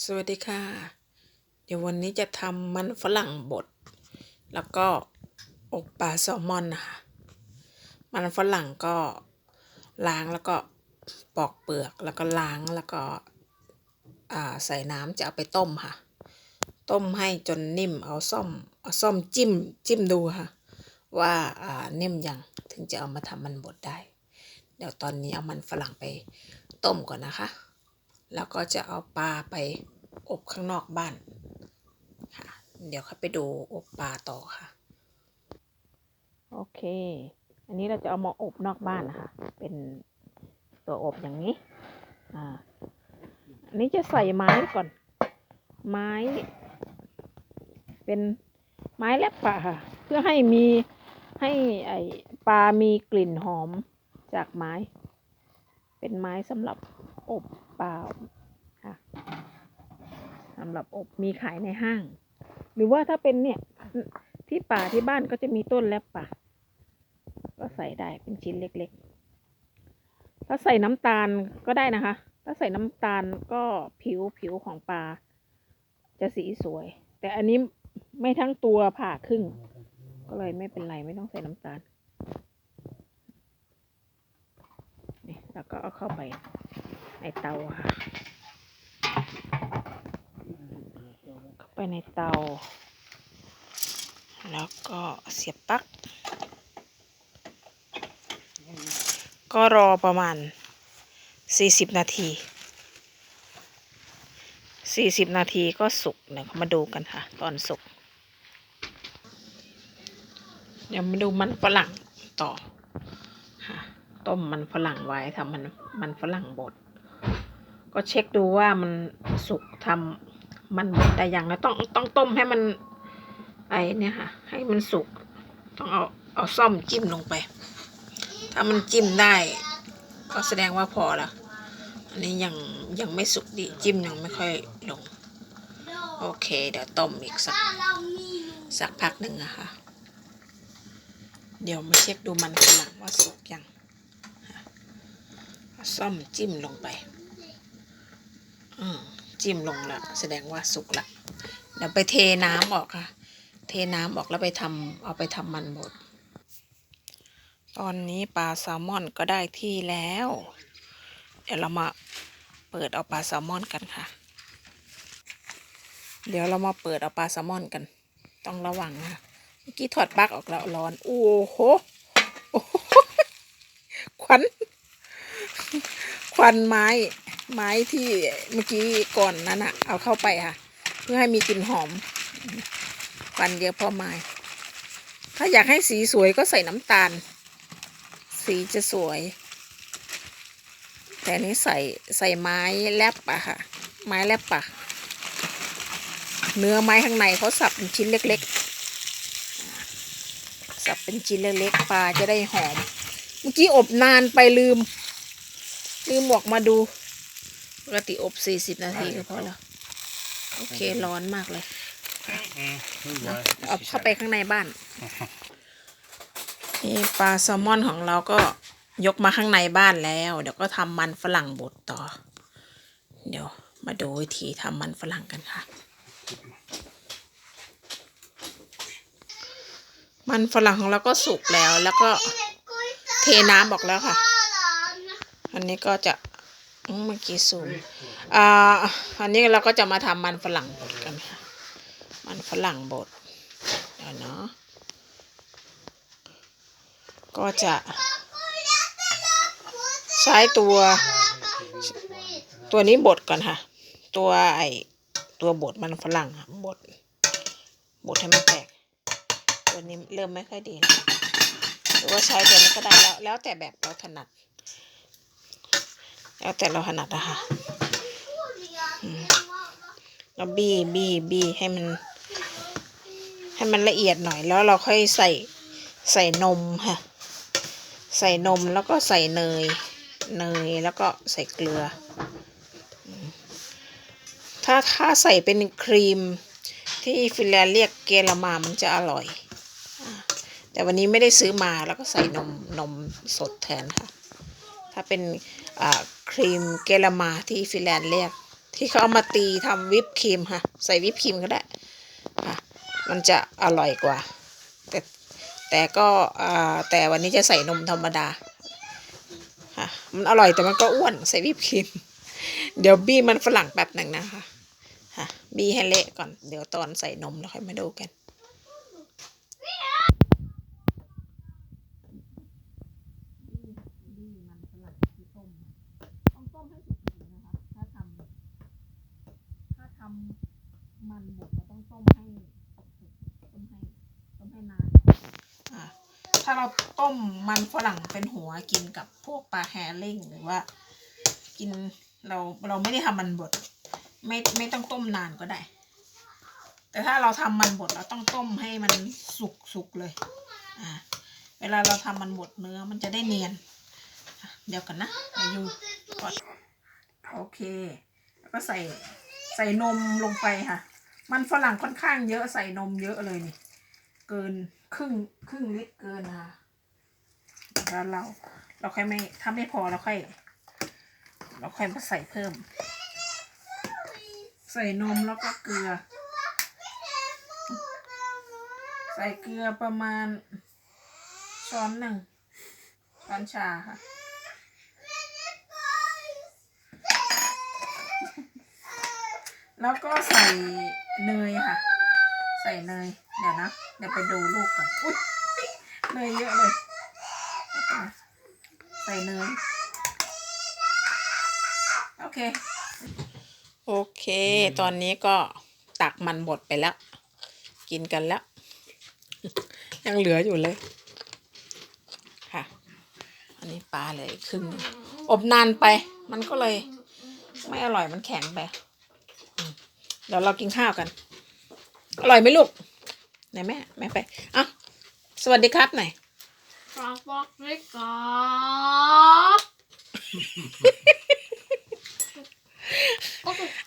สวัสดีค่ะ เดี๋ยววันนี้จะทำมันฝรั่งบด แล้วก็อบปลาแซลมอนนะคะมันฝรั่งก็ล้างแล้วก็ปอกเปลือกแล้วก็ล้างแล้วก็ใส่น้ำจะเอาไปต้มค่ะ ต้มให้จนนิ่มเอาซ่อมเอาซ่อมจิ้มจิ้มดูค่ะ ว่าอ่านิ่มยังถึงจะเอามาทำมันบดได้ เดี๋ยวตอนนี้เอามันฝรั่งไปต้มก่อนนะคะ แล้วก็จะเอาปลาไปอบข้างนอกบ้านค่ะ เดี๋ยวเข้าไปดูอบปลาต่อค่ะ โอเค อันนี้เราจะเอามาอบนอกบ้านนะคะ เป็นตัวอบอย่างนี้ อ่า อันนี้จะใส่ไม้ก่อน ไม้ เป็นไม้แลบปลาค่ะ เพื่อให้มีให้ไอปลามีกลิ่นหอมจากไม้ เป็นไม้สำหรับอบ ปลาค่ะสำหรับอบมีขายในห้าง หรือว่าถ้าเป็นเนี่ยที่ป่าที่บ้านก็จะมีต้นแลบป่าก็ใส่ได้เป็นชิ้นเล็กๆ ถ้าใส่น้ำตาลก็ได้นะคะ ถ้าใส่น้ำตาลก็ผิวผิวของปลาจะสีสวย แต่อันนี้ไม่ทั้งตัวผ่าครึ่ง ก็เลยไม่เป็นไรไม่ต้องใส่น้ำตาลนี่แล้วก็เอาเข้าไป ในเตาค่ะ เข้าไปในเตา แล้วก็เสียบปลั๊ก ก็รอประมาณ 40 นาที 40 นาทีก็สุกเดี๋ยวมาดูกันค่ะ ตอนสุก เดี๋ยวมาดูมันฝรั่งต่อค่ะต้มมันฝรั่งไว้ทำมันมันฝรั่งบด ก็เช็คดูว่ามันสุกทำมันบดได้ยังแล้วต้องต้องต้มให้มันไอเนี่ยค่ะ ให้มันสุก ต้องเอาเอาซ่อมจิ้มลงไป ถ้ามันจิ้มได้ ก็แสดงว่าพอละอันนี้ยังยังไม่สุกดีจิ้มยังไม่ค่อยลง โอเค เดี๋ยวต้มอีกสักสักพักหนึ่งอะค่ะ เดี๋ยวมาเช็คดูมันฝรั่งว่าสุกยังซ่อมจิ้มลงไป จิ้มลงละแสดงว่าสุกละเดี๋ยวไปเทน้ำออกค่ะ เทน้ำออกแล้วไปทำเอาไปทำมันบดตอนนี้ปลาแซลมอนก็ได้ที่แล้ว เดี๋ยวเรามาเปิดเอาปลาแซลมอนกันค่ะ เดี๋ยวเรามาเปิดเอาปลาแซลมอนกัน ต้องระวังค่ะเมื่อกี้ถอดปลั๊กออกแล้วร้อน โอ้โหโอ้โหควันควันไม้ ไม้ที่เมื่อกี้ก่อนนั้นอะเอาเข้าไปค่ะ เพื่อให้มีกลิ่นหอมควันเยอะพอไม้ ถ้าอยากให้สีสวยก็ใส่น้ำตาล สีจะสวย แต่นี้ใส่ใส่ไม้แลบอะค่ะ ไม้แลบปะเนื้อไม้ข้างในเขาสับเป็นชิ้นเล็กๆ สับเป็นชิ้นเล็กๆปลาจะได้หอม เมื่อกี้อบนานไปลืม ลืมออกมาดู ปกติอบสี่สิบนาทีก็พอแล้ว โอเคร้อนมากเลยเอาเข้าไปข้างในบ้านนี่ปลาแซลมอนของเราก็ยกมาข้างในบ้านแล้ว เดี๋ยวก็ทำมันฝรั่งบดต่อ เดี๋ยวมาดูวิธีทำมันฝรั่งกันค่ะ มันฝรั่งของเราก็สุกแล้วแล้วก็เทน้ำออกแล้วค่ะ อันนี้ก็จะอืม เมื่อกี้สูงอ่าอันนี้เราก็จะมาทำมันฝรั่งบดกันค่ะ มันฝรั่งบดเดี๋ยวเนาะก็จะใช้ตัวตัวนี้บดก่อนค่ะ ตัวไอตัวบดมันฝรั่งค่ะบดบดให้มันแตก ตัวนี้เริ่มไม่ค่อยดีหรือว่าใช้ตัวนี้ก็ได้แล้ว แล้วแต่แบบเราถนัด แล้วแต่เราถนัดอะค่ะเราบี้บี้บี้ให้มัน ให้มันละเอียดหน่อยแล้วเราค่อยใส่ใส่นมค่ะ ใส่นมแล้วก็ใส่เนย เนยแล้วก็ใส่เกลือ ถ้าถ้าใส่เป็นครีมที่ฟินแลนด์เรียกเกลามามันจะอร่อย แต่วันนี้ไม่ได้ซื้อมาแล้วก็ใส่นมนมสดแทนค่ะ ถ้าเป็นครีมเกลามาที่ฟินแลนด์เรียก ที่เขาเอามาตีทำวิปครีมค่ะ ใส่วิปครีมก็ได้ค่ะมันจะอร่อยกว่า แต่แต่ก็แต่วันนี้จะใส่นมธรรมดาค่ะมันอร่อยแต่มันก็อ้วนใส่วิปครีม เดี๋ยวบี้มันฝรั่งแป๊บหนึ่งนะคะค่ะบี้ให้เละก่อนเดี๋ยวตอนใส่นมแล้วค่อยมาดูกัน บี้มันฝรั่งที่ต้ม ต้องต้มให้สุกๆนะคะ ถ้าทำมันบดเราต้องต้มให้ต้มให้ต้มให้นานอ่าถ้าเราต้มมันฝรั่งเป็นหัวกินกับพวกปลาแฮริ่งหรือว่า กินเราเราไม่ได้ทำมันบด ไม่ไม่ต้องต้มนานก็ได้ แต่ถ้าเราทำมันบดเราต้องต้มให้มันสุกสุกเลยอ่าเวลาเราทำมันบดเนื้อมันจะได้เนียนเดี๋ยวกันนะเดี๋ยวอยู่ก่อนโอเค แล้วก็ใส่ ใส่นมลงไปค่ะ มันฝรั่งค่อนข้างเยอะใส่นมเยอะเลยนี่ เกินครึ่งครึ่งลิตรเกินนะคะแล้วเราเราค่อยไม่ถ้าไม่พอเราค่อยเราค่อยมาใส่เพิ่ม ใส่นมแล้วก็เกลือ ใส่เกลือประมาณช้อนหนึ่งช้อนชาค่ะ แล้วก็ใส่เนยค่ะ ใส่เนย เดี๋ยวนะ เดี๋ยวไปดูลูกก่อน อุ้ยเนยเยอะเลย ใส่เนย โอเค โอเค ตอนนี้ก็ตักมันบดไปแล้ว กินกันแล้ว ยังเหลืออยู่เลย ค่ะ อันนี้ปลาเลยครึ่งอบนานไป มันก็เลย ไม่อร่อยมันแข็งไป ดี๋ยวเรากินข้าวกัน อร่อยไหมลูก ไหนแม่ แม่ไปอะสวัสดีครับหน่อยสวัสดีครับ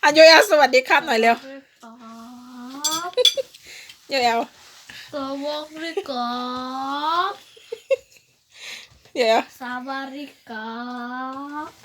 อะโยเอลสวัสดีครับหน่อยเร็วสวัสดีครับโยเอลสวัสดีครับโยเอลสวัสดีครับทุกวันแล้วเอาโยเอลมาเลยสวัสดีครัน่าสวัสดีครับนะอีซาสวัสดีครับครับอันนี้เทคมีไอสวัสดีค่ะสวัสดีครับสวัสดีค่ะเดี๋ยวกินก่อนไปแล้วอืมโอเคไปแล้วสวัสดีครับ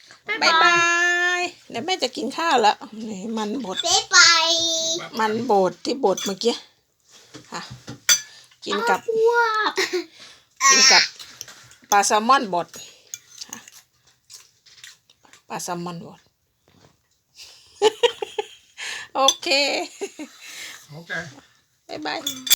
บายบายเดี๋ยวแม่จะกินข้าวแล้วนี่มันบดไปไปมันบดที่บดเมื่อกี้ค่ะ กินกับว้ากินกับปลาแซลมอนบดค่ะปลาแซลมอนบด โอเค Okay. บายบาย